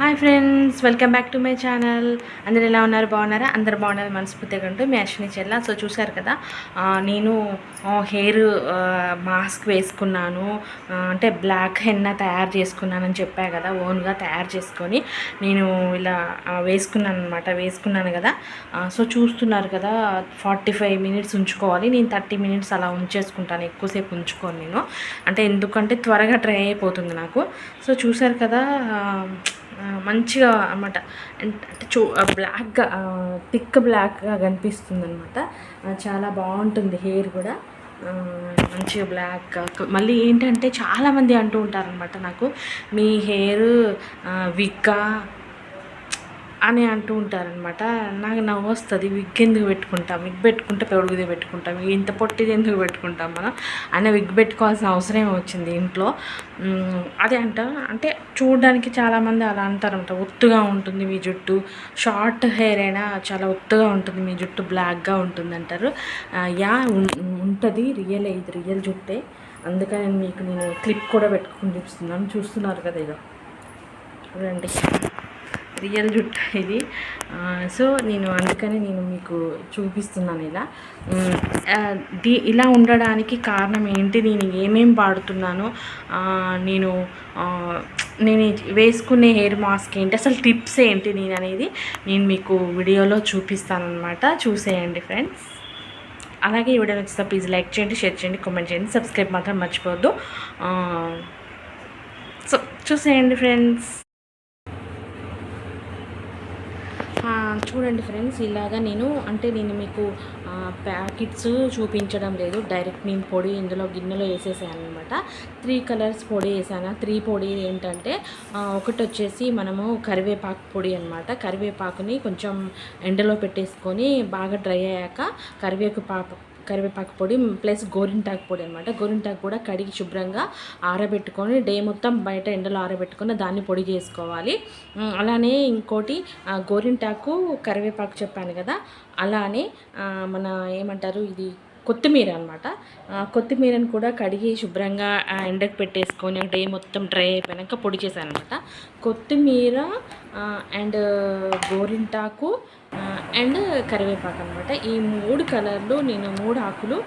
Hi friends welcome back to my channel అందరు ఎలా ఉన్నారు? బాగున్నారా? అందరు బాగున్నారు మనస్ఫూర్తిగా అంటూ మీ అశ్విని చెల్ల. సో చూసారు కదా నేను హెయిర్ మాస్క్ వేసుకున్నాను. అంటే బ్లాక్ హెన్న తయారు చేసుకున్నానని చెప్పా కదా ఓన్గా తయారు చేసుకొని నేను ఇలా వేసుకున్నాను అనమాట వేసుకున్నాను కదా సో చూస్తున్నారు కదా ఫార్టీ ఫైవ్ మినిట్స్ ఉంచుకోవాలి. నేను థర్టీ మినిట్స్ అలా ఉంచేసుకుంటాను ఎక్కువసేపు ఉంచుకోను నేను. అంటే ఎందుకంటే త్వరగా డ్రై అయిపోతుంది నాకు. సో చూసారు కదా మంచిగా అన్నమాట. అంటే చూ బ్లాక్గా థిక్ బ్లాక్గా కనిపిస్తుంది అనమాట చాలా బాగుంటుంది హెయిర్ కూడా. మంచిగా బ్లాక్ మళ్ళీ ఏంటంటే చాలామంది అంటూ ఉంటారనమాట నాకు మీ హెయిర్ విగ్గా అని అంటూ ఉంటారనమాట నాకు నవ్వు వస్తుంది విగ్ ఎందుకు పెట్టుకుంటాం? విగ్ పెట్టుకుంటే పొడుగుదే పెట్టుకుంటాం? ఇంత పొట్టిది ఎందుకు పెట్టుకుంటాం మనం? అనే విగ్ పెట్టుకోవాల్సిన అవసరం వచ్చింది ఇంట్లో. అదే అంట. అంటే చూడడానికి చాలామంది అలా అంటారంట ఒత్తుగా ఉంటుంది మీ జుట్టు. షార్ట్ హెయిర్ అయినా చాలా ఒత్తుగా ఉంటుంది మీ జుట్టు బ్లాక్గా ఉంటుంది అంటారు. యా ఉంటుంది. రియల్ ఇది రియల్ జుట్టే. అందుకని మీకు నేను క్లిప్ కూడా పెట్టుకుని చూపిస్తున్నాను చూస్తున్నారు కదా ఇక చూడండి. రియల్ జుట్టు ఇది. సో నేను అందుకని నేను మీకు చూపిస్తున్నాను ఇలా. దీ ఇలా ఉండడానికి కారణం ఏంటి? నేను ఏమేమి వాడుతున్నాను? నేను నేను వేసుకునే హెయిర్ మాస్క్ ఏంటి? అసలు టిప్స్ ఏంటి నేను అనేది నేను మీకు వీడియోలో చూపిస్తాను అనమాట చూసేయండి ఫ్రెండ్స్. అలాగే ఈ వీడియో నచ్చితే ప్లీజ్ లైక్ చేయండి షేర్ చేయండి కామెంట్ చేయండి. సబ్స్క్రైబ్ మాత్రం మర్చిపోవద్దు. సో చూసేయండి ఫ్రెండ్స్. చూడండి ఫ్రెండ్స్ ఇలాగా నేను అంటే నేను మీకు ప్యాకెట్స్ చూపించడం లేదు. డైరెక్ట్ నేను పొడి ఇందులో గిన్నెలో వేసేసాను అనమాట త్రీ కలర్స్ పొడి వేసాను. త్రీ పొడి ఏంటంటే ఒకటి వచ్చేసి మనము కరివేపాకు పొడి అనమాట కరివేపాకుని కొంచెం ఎండలో పెట్టేసుకొని బాగా డ్రై అయ్యాక కరివేపాకు పాకు కరివేపాకు పొడి ప్లస్ గోరింటాకు పొడి అనమాట గోరింటాకు కూడా కడిగి శుభ్రంగా ఆరబెట్టుకొని డే మొత్తం బయట ఎండలో ఆరబెట్టుకొని దాన్ని పొడి చేసుకోవాలి. అలానే ఇంకోటి ఆ, గోరింటాకు కరివేపాకు చెప్పాను కదా అలానే మన ఏమంటారు ఇది కొత్తిమీర అనమాట కొత్తిమీరను కూడా కడిగి శుభ్రంగా ఎండకు పెట్టేసుకొని డే మొత్తం డ్రై అయిపోయాక పొడి చేశాను అనమాట కొత్తిమీర అండ్ గోరింటాకు అండ్ కరివేపాకు అనమాట ఈ మూడు కలర్లు నేను మూడు ఆకులు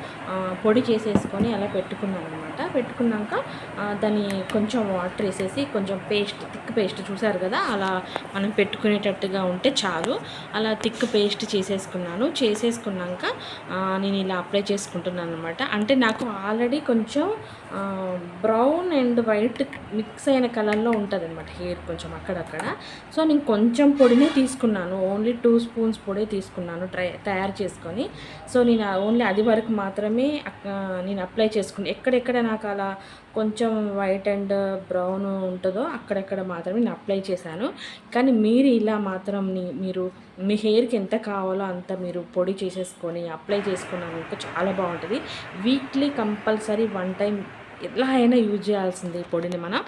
పొడి చేసేసుకొని అలా పెట్టుకున్నాను అనమాట పెట్టుకున్నాక దాన్ని కొంచెం వాటర్ వేసేసి కొంచెం పేస్ట్ థిక్ పేస్ట్ చూసారు కదా అలా మనం పెట్టుకునేటట్టుగా ఉంటే చాలు. అలా థిక్ పేస్ట్ చేసేసుకున్నాను. చేసేసుకున్నాక నేను ఇలా అప్లై చేసుకుంటున్నాను అనమాట అంటే నాకు ఆల్రెడీ కొంచెం బ్రౌన్ అండ్ వైట్ మిక్స్ అయిన కలర్లో ఉంటుంది అనమాట హెయిర్ కొంచెం అక్కడక్కడ. సో నేను కొంచెం పొడినే తీసుకున్నాను. ఓన్లీ టూ స్పూన్స్ పొడి తీసుకున్నాను ట్రై తయారు చేసుకొని. సో నేను ఓన్లీ అది వరకు మాత్రమే నేను అప్లై చేసుకుని ఎక్కడెక్కడ నాకు అలా కొంచెం వైట్ అండ్ బ్రౌన్ ఉంటుందో అక్కడెక్కడ మాత్రమే నేను అప్లై చేశాను. కానీ మీరు ఇలా మాత్రం మీరు మీ హెయిర్కి ఎంత కావాలో అంత మీరు పొడి చేసేసుకొని అప్లై చేసుకున్నాక చాలా బాగుంటుంది. వీక్లీ కంపల్సరీ వన్ టైం ఎలా అయినా యూజ్ చేయాల్సిందే ఈ పొడిని మనం.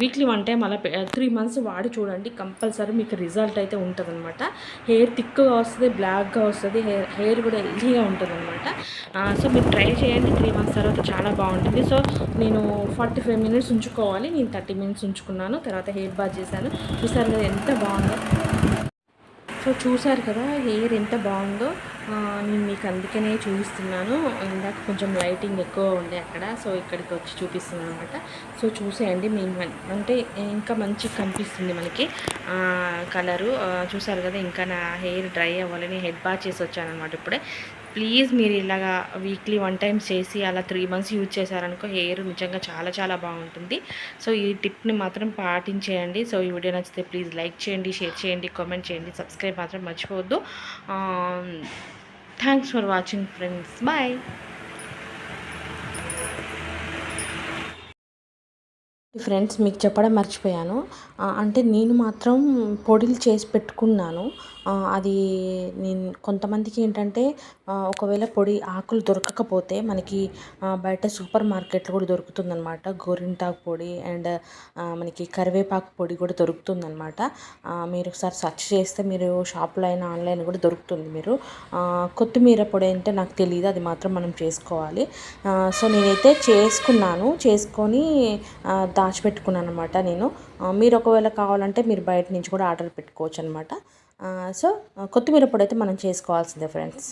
వీక్లీ వన్ టైం అలా త్రీ మంత్స్ వాడి చూడండి కంపల్సరీ మీకు రిజల్ట్ అయితే ఉంటుంది అనమాట హెయిర్ థిక్గా వస్తుంది బ్లాక్గా వస్తుంది హెయిర్ హెయిర్ కూడా హెల్తీగా ఉంటుంది అనమాట సో మీరు ట్రై చేయండి త్రీ మంత్స్ తర్వాత చాలా బాగుంటుంది. సో నేను ఫార్టీ ఫైవ్ మినిట్స్ ఉంచుకోవాలి నేను థర్టీ మినిట్స్ ఉంచుకున్నాను తర్వాత హెయిర్ బాత్ చేశాను. చూసారు కదా ఎంత బాగుందో? సో చూసారు కదా హెయిర్ ఎంత బాగుందో. నేను మీకు అందుకనే చూపిస్తున్నాను. ఇందాక కొంచెం లైటింగ్ ఎక్కువ ఉండే అక్కడ సో ఇక్కడికి వచ్చి చూపిస్తున్నాను అనమాట సో చూసేయండి మేము అంటే ఇంకా మంచిగా కనిపిస్తుంది మనకి. కలరు. చూసారు కదా ఇంకా నా హెయిర్ డ్రై అవ్వాలని హెడ్ బాత్ చేసి వచ్చాను అనమాట ఇప్పుడే. ప్లీజ్ మీరు ఇలాగా వీక్లీ వన్ టైం చేసి అలా త్రీ మంత్స్ యూజ్ చేశారనుకో హెయిర్ నిజంగా చాలా చాలా బాగుంటుంది. సో ఈ టిప్ని మాత్రం పాటించేయండి. సో ఈ వీడియో నచ్చితే ప్లీజ్ లైక్ చేయండి షేర్ చేయండి కామెంట్ చేయండి సబ్స్క్రైబ్ మాత్రం మర్చిపోవద్దు. Thanks for watching friends bye friends మీకు చెప్పడం మర్చిపోయాను. అంటే నేను మాత్రం పొడిలు చేసి పెట్టుకున్నాను. అది నేను కొంతమందికి ఏంటంటే ఒకవేళ పొడి ఆకులు దొరకకపోతే మనకి బయట సూపర్ మార్కెట్లో కూడా దొరుకుతుందనమాట గోరింటాకు పొడి అండ్ మనకి కరివేపాకు పొడి కూడా దొరుకుతుందనమాట మీరు ఒకసారి సెర్చ్ చేస్తే మీరు షాప్లో అయినా ఆన్లైన్ కూడా దొరుకుతుంది మీరు. కొత్తిమీర పొడి అంటే నాకు తెలియదు అది మాత్రం మనం చేసుకోవాలి. సో నేనైతే చేసుకున్నాను. చేసుకొని దాచిపెట్టుకున్నాను అనమాట నేను మీరు ఒకవేళ కావాలంటే మీరు బయట నుంచి కూడా ఆర్డర్ పెట్టుకోవచ్చు అనమాట సో కొత్తిమీర పొడి అయితే మనం చేసుకోవాల్సిందే ఫ్రెండ్స్.